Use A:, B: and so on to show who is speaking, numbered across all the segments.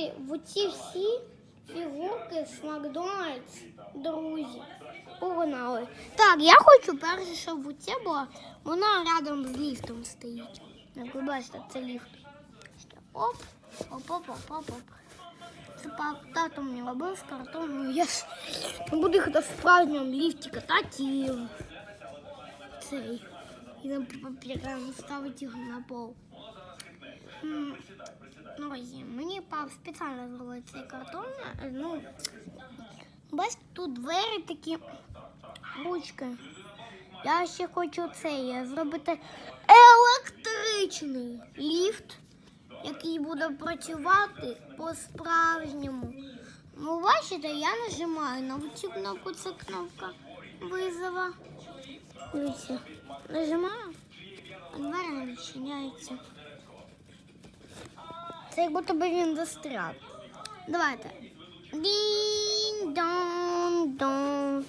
A: грати в ці всі фігурки з Макдональдс, друзі. Погнали. Так, я хочу перше, щоб у це була. Вона рядом з ліфтом стоїть. Як ви бачите, це ліфт. Оп, оп, оп, оп, оп, оп. Це пап, тато мені робив з картону. Я ж не буду їх в справжньому ліфті катати і цей. І на прямо ставити його на пол. Друзі, мені пап спеціально зробив цей картон. Ну, бачите, тут двері такі ручки. Я ще хочу цей зробити електричний ліфт, який буде працювати по-справжньому. Ну, бачите, я нажимаю на цю кнопку, це кнопка визова. Дивіться, нажимаю, а двері відчиняються. Це як будто би він застряг. Давайте. Дінь-дон-дон.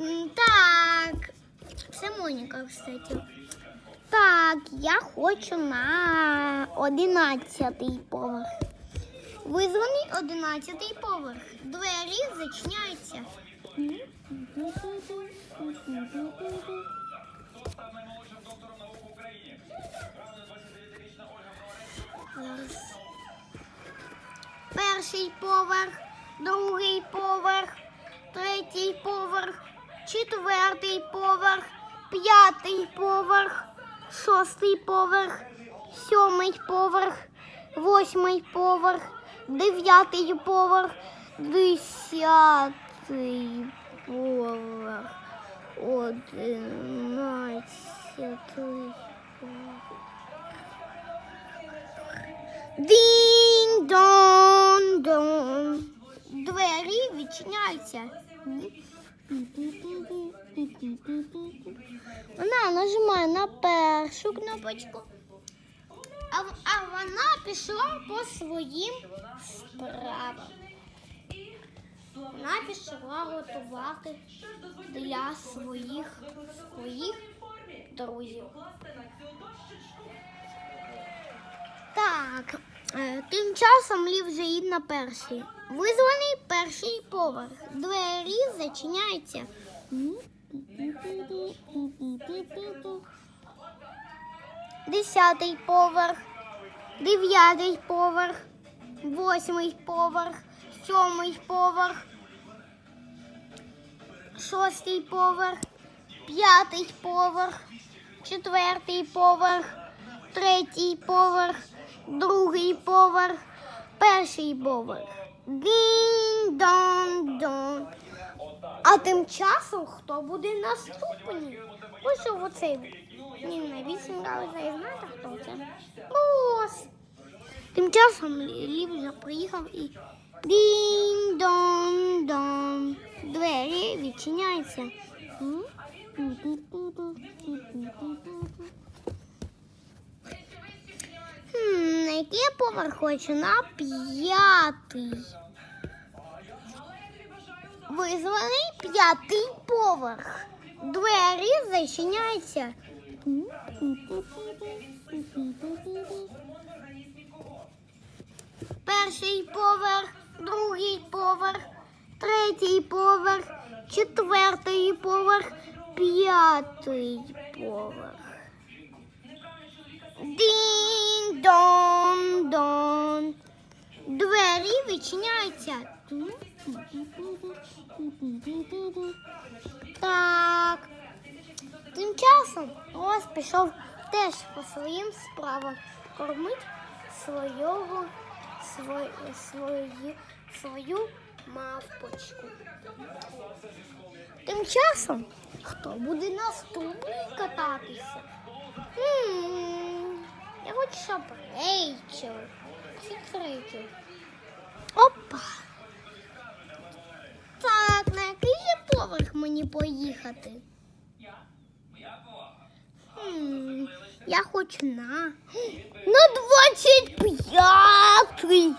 A: М, Так. Це Моніка, кстати. Так, я хочу на одинадцятий поверх. Визваний одинадцятий поверх. Двері зачиняються. Перший поверх, другий поверх, третій поверх, четвертий поверх, п'ятий поверх, шостий поверх, сьомий поверх, восьмий поверх, дев'ятий поверх, десятий поверх, одинадцятий поверх. Дінь-дон-дон. Двері відчиняються. Вона нажимає на першу кнопочку, а, вона пішла по своїм справам. Вона пішла готувати для своїх своїх друзів. Так, е, тим часом лів їде на перший. Визваний перший поверх. Двері зачиняються. Десятий поверх, дев'ятий поверх, восьмий поверх, сьомий поверх, шостий поверх, п'ятий поверх, четвертий поверх, третій поверх, другий поверх, перший поверх. Дінь-дон-дон. А тим часом хто буде наступний? Ось оцей. Ні, на вісім грався, і знаєте, хто це? Бос. Тим часом Лів вже приїхав і дінь-дон-дон. Відчиняються. Хм, на який я поверх хочу? На п'ятий. Визваний п'ятий поверх. Двері зачиняються. Перший поверх, другий поверх, третій поверх, четвертий поверх, п'ятий поверх. Дінь-дон-дон. Двері відчиняються. Так. Тим часом Ось пішов теж по своїм справам кормить свого, свою, свою, свою мавпочку. Тим часом хто буде наступний кататися? М, Я хочу, щоб Рейчел. Тільки. Опа. Так, на який поверх мені поїхати? Хм, я хочу на. На 25-й.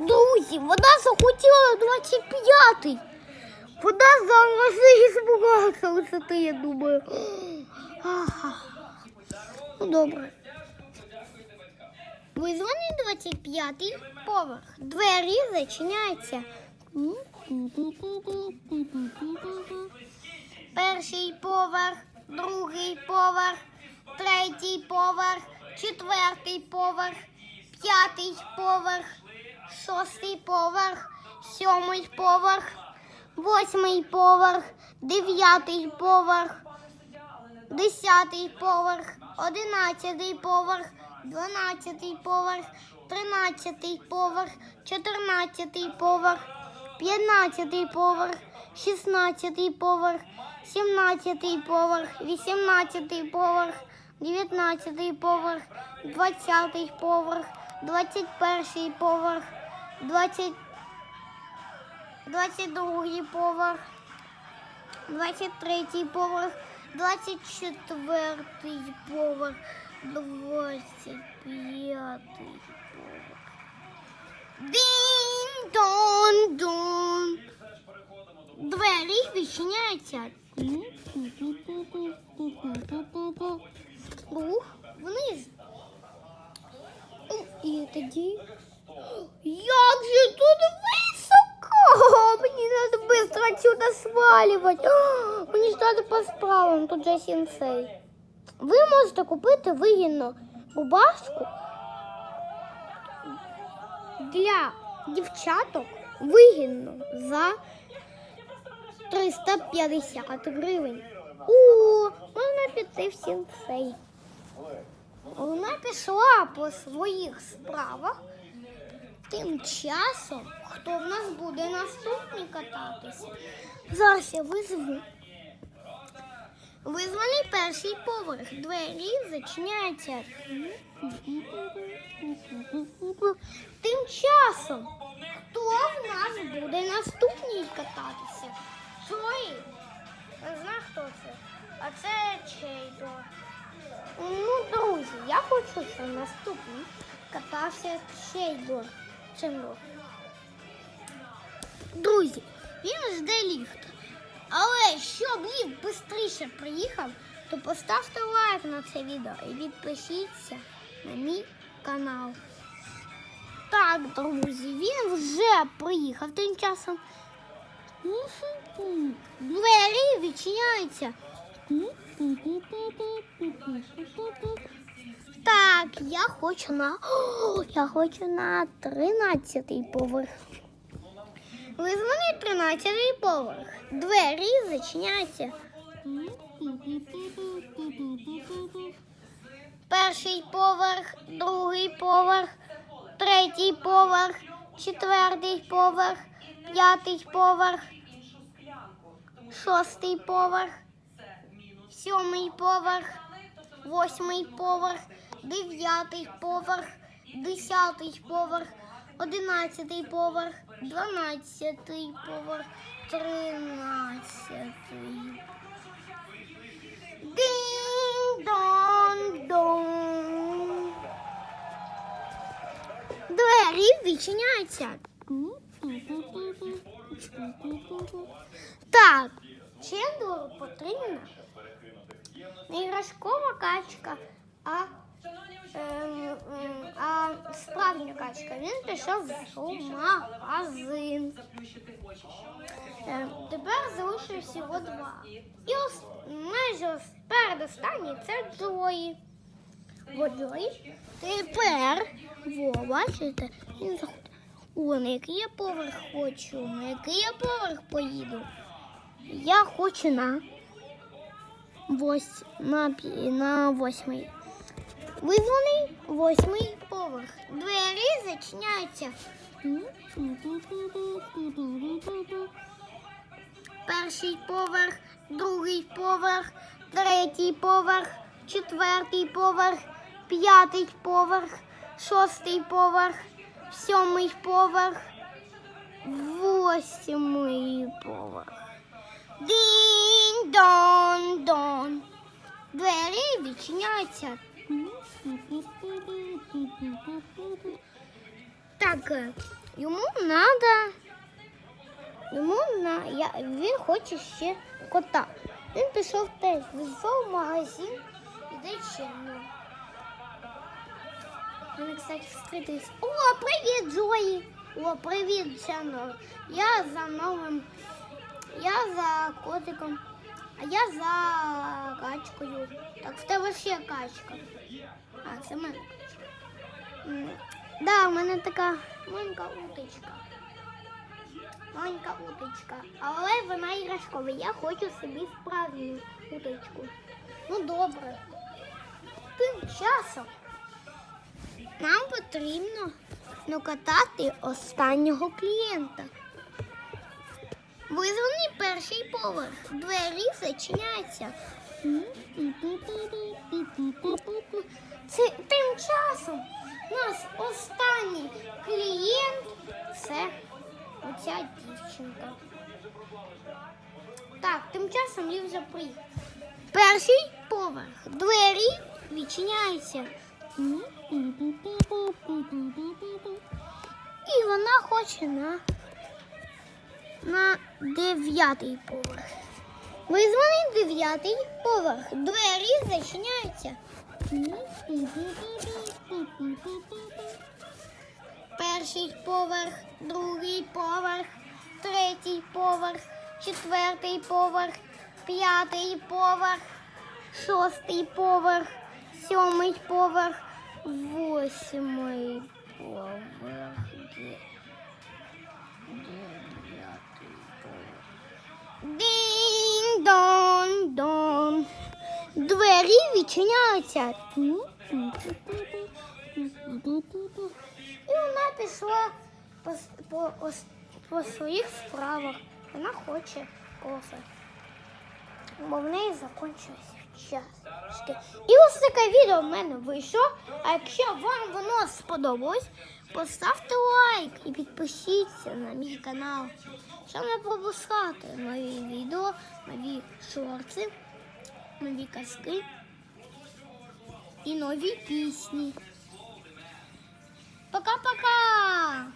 A: Друзі, вона захотіла 25-й. Куда зараз і збугався висоти, я думаю. Ага. Ну, добре. Визваний 25-й поверх. Двері зачиняються. Перший поверх, другий поверх, третій поверх, четвертий поверх, п'ятий поверх, шостий поверх, сьомий поверх, восьмий поверх, дев'ятий поверх, десятий поверх, одинадцятий поверх, дванадцятий поверх, тринадцятий поверх, чотирнадцятий поверх, п'ятнадцятий поверх, шістнадцятий поверх, сімнадцятий поверх, вісімнадцятий поверх, дев'ятнадцятий поверх, двадцятий поверх, двадцять перший поверх, двадцять двадцять другий поверх. 23 поверх, 24 поверх, 25 поверх. Дин-дон-дон. Двері відчиняються. Рух вниз. І тоді. Як же тут високо! Мені треба швидко отсюда свалювати. О, Мені ж треба по справам, тут же сенсей. Ви можете купити вигідно рубашку для дівчаток вигідно за 350 гривень. О, можна піти в сенсей. Вона пішла по своїх справах. Тим часом, хто в нас буде наступний кататися? Зараз я визву. Визваний перший поверх. Двері зачиняються. Тим часом, хто в нас буде наступний кататися? Сой? Не знаю, хто це. А це Чейдо. Ну, друзі, я хочу, щоб наступний катався Чейдо. Чейдо. Друзі, він жде ліфт. Але щоб ліфт швидше приїхав, то поставте лайк на це відео і підпишіться на мій канал. Так, друзі, він вже приїхав тим часом. Двері відчиняються. Так, я хочу на. Я хочу на 13 поверх. Визваний 13 поверх. Двері зачиняються. Перший поверх, другий поверх, третій поверх, четвертий поверх, п'ятий поверх, шостий поверх, сьомий поверх, восьмий поверх, дев'ятий поверх, десятий поверх, одинадцятий поверх, дванадцятий поверх, тринадцятий. Дин-дон-дон. Двері відчиняються. Так, Чендору потрібна не іграшкова качка, а, а справжня качка. Він пішов в магазин. Ем, тепер залишив всього два. І ос, майже ос- передостанній це Джої. О, Джої. Тепер, во, бачите, він заходить. О, на який я поверх хочу, на який я поверх поїду. Я хочу на Вось на, на восьмий. Визваний восьмий поверх. Двері зачиняються. Перший поверх, другий поверх, третій поверх, четвертий поверх, п'ятий поверх, шостий поверх, сьомий поверх, восьмий поверх. Дінь-дон-дон. Двері відчиняються. Так, йому надо. Йому вона, я, він хоче ще кота. Він пішов теж, зайшов в магазин, іде ще. Вони, кстати, встретились. О, привіт, Зої! О, привіт, Чано. Я за новим. Я за котиком, а я за качкою. Так, в тебе ще качка. В мене Да, у мене така маленька уточка. Маленька уточка. Але вона іграшкова. Я хочу собі справжню уточку. Ну добре. Тим часом нам потрібно накатати останнього клієнта. Визваний перший поверх. Двері зачиняються. Це тим часом у нас останній клієнт це оця дівчинка. Так, тим часом Лів вже приїхав. Перший поверх. Двері відчиняються. І вона хоче на, на дев'ятий поверх. Визваний дев'ятий поверх. Двері зачиняються. Перший поверх, другий поверх, третій поверх, четвертий поверх, п'ятий поверх, шостий поверх, сьомий поверх, восьмий поверх, Двері відчиняються. І вона пішла по, по, по своїх справах. Вона хоче кофе. Бо в неї закінчився час. І ось таке відео в мене вийшло. А якщо вам воно сподобалось, поставте лайк і підпишіться на мій канал, щоб не пропускати нові відео, нові шорти, нові казки і нові пісні. Пока-пока!